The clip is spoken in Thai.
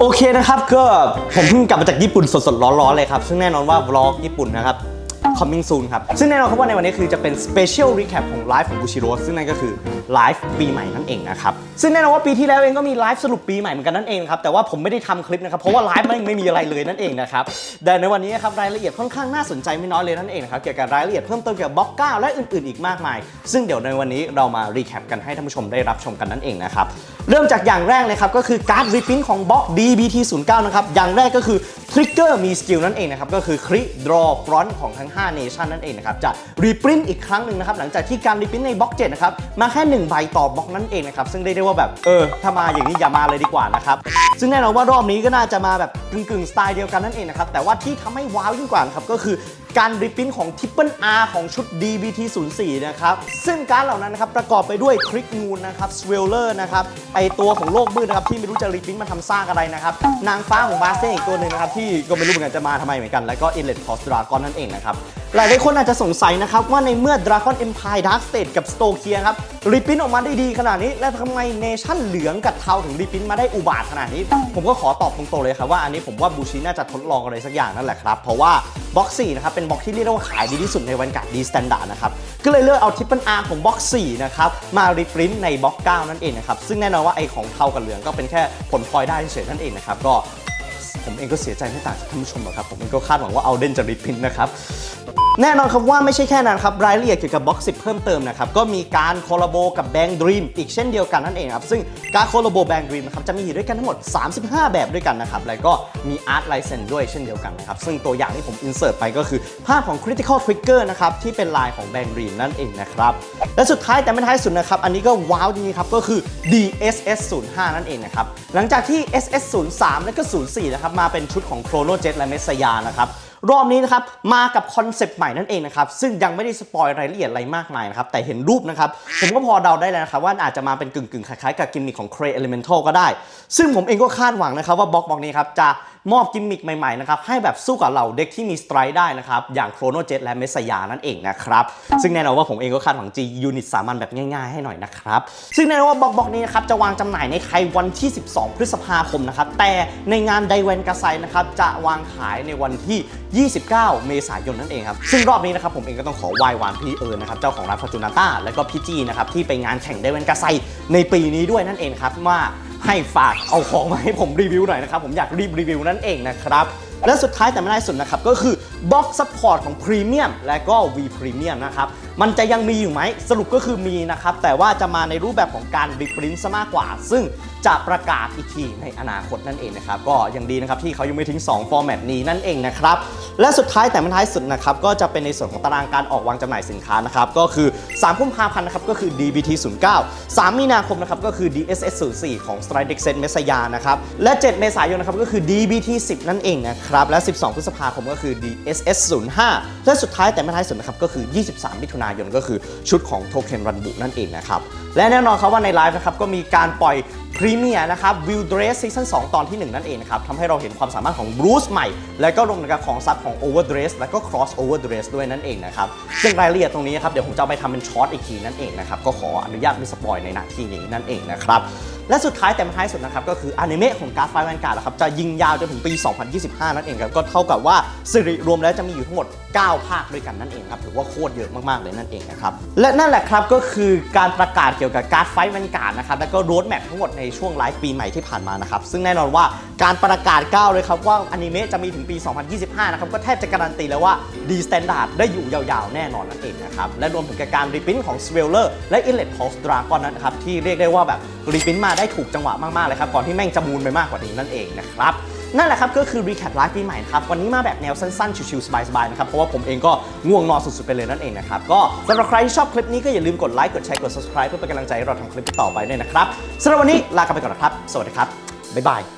โอเคนะครับก็ผมเพิ่งกลับมาจากญี่ปุ่นสดๆร้อนๆเลยครับซึ่งแน่นอนว่าบล็อกญี่ปุ่นนะครับ coming soon ครับ ซึ่งแน่นอนครับว่าในวันนี้คือจะเป็น special recap ของไลฟ์ของบูชิโร่ซึ่งนั่นก็คือไลฟ์ปีใหม่นั่นเองนะครับ ซึ่งแน่นอนว่าปีที่แล้วเองก็มีไลฟ์สรุปปีใหม่เหมือนกันนั่นเองครับแต่ว่าผมไม่ได้ทำคลิปนะครับเพราะว่าไลฟ์มันไม่มีอะไรเลยนั่นเองนะครับแต่ในวันนี้ครับรายละเอียดค่อนข้างน่าสนใจไม่น้อยเลยนั่นเองนะครับเกี่ยวกับรายละเอียดเพิ่มเติมเกี่ยวกับบล็อกเก้าและอื่นๆอีกมากมาย ซึ่งเดี๋ยวในวันนี้เรามา recap กันให้ท่านผู้ชมได้รับชมกันนั่นเองนะครับเริ่มจากอย่างแรกเลยครับก็คือการ์ดรีพินของบล็อก DBT09 นะครับอย่างแรกก็คือทริกเกอร์มีสกิลนั่นเองนะครับก็คือคริดรอฟรอนต์ของทั้ง5 Nation นั่นเองนะครับจะรีปรินอีกครั้งหนึ่งนะครับหลังจากที่การรีปรินในบล็อก7นะครับมาแค่ 1 ใบต่อบล็อกนั่นเองนะครับซึ่งได้ได้ว่าแบบเออถ้ามาอย่างนี้อย่ามาเลยดีกว่านะครับซึ่งแน่นอนว่ารอบนี้ก็น่าจะมาแบบกึ่งๆสไตล์เดียวกันนั่นเองนะครับแต่ว่าที่ทำให้ว้าวยิ่งกว่านะครับก็คือการรีพินของ Triple R ของชุด DBT04 นะครับ ซึ่งการเหล่านั้นนะครับประกอบไปด้วยคริกนูนนะครับสเวลเลอร์นะครับไอตัวของโลกมืดนะครับที่ไม่รู้จะรีพินมาทำสร้างอะไรนะครับ นางฟ้าของบาสเซนอีกตัวหนึ่งนะครับที่ก็ไม่รู้เหมือนกันจะมาทำไมเหมือนกัน แล้วก็ Inlet Force Dragon นั่นเองนะครับ หลายๆคนอาจจะสงสัยนะครับว่าในเมื่อ Dragon Empire Dark State กับ s t o k i a ครับรีพินออกมาได้ดีขนาดนี้ แล้วทำไมเนชั่นเหลืองกับเทาถึงรีพินมาได้อุบาทขนาดนี้ ผมก็ขอตอบตรงๆเลยครับว่าอันนี้ผมว่าบูชิน่าจะทดลองอะไรสักอย่างนั่นแหละครับเพราะว่า บ็อก4นะครับเป็นบ็อกที่เรียกได้ว่าขายดีที่สุดในวันกาดดีสแตนดาร์ดนะครับก็เลยเลือกเอาทิปเปิลอาร์ของบ็อก4นะครับมารีพรินต์ในบ็อก9นั่นเองนะครับซึ่งแน่นอนว่าไอของเทากับเหลืองก็เป็นแค่ผลพลอยได้เฉยๆนั่นเองนะครับก็ผมเองก็เสียใจไม่ต่างจากท่านผู้ชมหรอกครับผมเองก็คาดหวังว่าเอาเดนจะรีพินต์นะครับ แน่นอนครับว่าไม่ใช่แค่นั้นครับ รายละเอียดเกี่ยวกับบ็อกซิเพิ่มเติมนะครับ ก็มีการคอลลาโบกับแบง k ์ดรีมอีกเช่นเดียวกันนั่นเองครับ ซึ่งการคอลลาโบแบง k ์ดรีมนะครับจะมีอยู่ด้วยกันทั้งหมด 35 แบบด้วยกันนะครับ แล้วก็มีอาร์ตไลเซนด้วยเช่นเดียวกันนะครับ ซึ่งตัวอย่างที่ผมอินเสิร์ตไปก็คือภาพของ Critical Trigger นะครับที่เป็นลายของแบง k ์ดรีมนั่นเองนะครับ และสุดท้ายแต่ไม่ท้ายสุดนะครับ อันนี้ก็ว้าวจริงๆครับก็คือ DSS 05นั่นเองนะครับ หลังจากที่ SS 03และก็ 04 นะครับ มาเป็นชุดของ Chrono Jet และ Messiah นะครับ รอบนี้นะครับมากับคอนเซปต์ใหม่นั่นเองนะครับซึ่งยังไม่ได้สปอยรายละเอียดอะไรมากมายนะครับแต่เห็นรูปนะครับผมก็พอเดาได้แล้วนะครับว่าอาจจะมาเป็นกึ่งๆคล้ายๆกับกิมมิคของ Cray Elemental ก็ได้ ซึ่งผมเองก็คาดหวังนะครับว่าบล็อกบล็อกนี้ครับจะมอบกิมมิคใหม่ๆนะครับให้แบบสู้กับเหล่าเด็กที่มีสไตร์ได้นะครับอย่าง Chrono Jet และ Messiah นั่นเองนะครับซึ่งแน่นอนว่าผมเองก็คาดหวัง G Unit สามัญแบบง่ายๆให้หน่อยนะครับซึ่งแน่นอนว่าบล็อกบล็อกนี้นะครับจะวางจำหน่ายในไทยวันที่ 12 พฤษภาคมนะครับแต่ในงานไดเวนกาไซนะครับจะวางขายในวันที่29 เมษายนนั่นเองครับ ซึ่งรอบนี้นะครับผมเองก็ต้องขอไหว้วานพี่เอิญนะครับเจ้าของร้านฟอร์จูนาต้าแล้วก็พี่จีนะครับที่ไปงานแข่งไดเวนกาไซในปีนี้ด้วยนั่นเองครับว่าให้ฝากเอาของมาให้ผมรีวิวหน่อยนะครับผมอยากรีบรีวิวนั่นเองนะครับและสุดท้ายแต่ไม่ได้สุดนะครับก็คือ Box Support ของ Premium และก็ V Premium นะครับมันจะยังมีอยู่ไหมสรุปก็คือมีนะครับแต่ว่าจะมาในรูปแบบของการรีพรินต์ซะมากกว่า ซึ่งจะประกาศอีกทีในอนาคตนั่นเองนะครับ ก็ยังดีนะครับที่เขายังไม่ทิ้ง 2 ฟอร์แมตนี้นั่นเองนะครับ และสุดท้ายแต่ไม่ท้ายสุดนะครับ ก็จะเป็นในส่วนของตารางการออกวางจำหน่ายสินค้านะครับ ก็คือ 3 กุมภาพันธ์นะครับ ก็คือ DBT 09 3 มีนาคมนะครับ ก็คือ DSS 04ของ Stride Dex Set Messiah นะครับ และ 7 เมษายนนะครับ ก็คือ DBT 10นั่นเองนะครับ และ 12 พฤษภาคมก็คือ DSS 05และสุดท้ายแต่ไม่ท้ายสุดนะครับก็คือ 23 มิถุนายนก็คือชุดของ Token Run Book นั่นเองนะครับและแน่นอนครับว่าในไลฟ์นะครับก็มีการปล่อยพรีเมียร์นะครับวิวเดรสซีซั่น2ตอนที่ 1 นั่นเองนะครับทำให้เราเห็นความสามารถของบรูซใหม่ และก็รวมถึงกับของซับของโอเวอร์เดรสและก็ครอสโอเวอร์เดรสด้วยนั่นเองนะครับซึ่งรายละเอียดตรงนี้นะครับเดี๋ยวผมจะเอาไปทำเป็นช็อตอีกทีนั่นเองนะครับก็ขออนุญาตไม่สปอยในหน้าที่นี้นั่นเองนะครับ และสุดท้ายแต่ไม่ท้ายสุดนะครับก็คืออนิเมะของการ์ดไฟแวนการ์ดครับจะยิงยาวจนถึงปี 2025 นั่นเองครับก็เท่ากับว่าสิริรวมแล้วจะมีอยู่ทั้งหมด 9 ภาคด้วยกันนั่นเองครับถือว่าโคตรเยอะมากๆเลยนั่นเองนะครับและนั่นแหละครับก็คือการประกาศเกี่ยวกับการ์ดไฟแวนการ์ดนะครับแล้วก็โรดแมพทั้งหมดในช่วงไลฟ์ปีใหม่ที่ผ่านมานะครับซึ่งแน่นอนว่าการประกาศก้าวเลยครับว่าอนิเมะจะมีถึงปี 2025 นะครับก็แทบจะการันตีแล้วว่าดีสแตนดาร์ดได้อยู่ยาวๆ แน่นอนนั่นเองนะครับและรวมถึงการรีพินของ s w e l l e r และ Inlet Pulse Dragon นั้นครับที่เรียกได้ว่าแบบ รีพินมาได้ถูกจังหวะมากๆเลยครับก่อนที่แม่งจะมูลไปมากกว่านี้นั่นเองนะครับนั่นแหละครับก็คือรีแคปไลฟ์ปีใหม่นะครับวันนี้มาแบบแนวสั้นๆ ชิวๆสบายๆนะครับเพราะว่าผมเองก็ง่วงนอนสุดๆไปเลยนั่นเองนะครับก็สำหรับใครที่ชอบคลิปนี้ก็อย่าลืมกดไลค์กดแชร์กด subscribe เพื่อเป็นกำลังใจให้เราทำคลิปต่อไปด้วยนะครับสำหรับวันนี้ลากันไปก่อนนะครับ สวัสดีครับบ๊ายบาย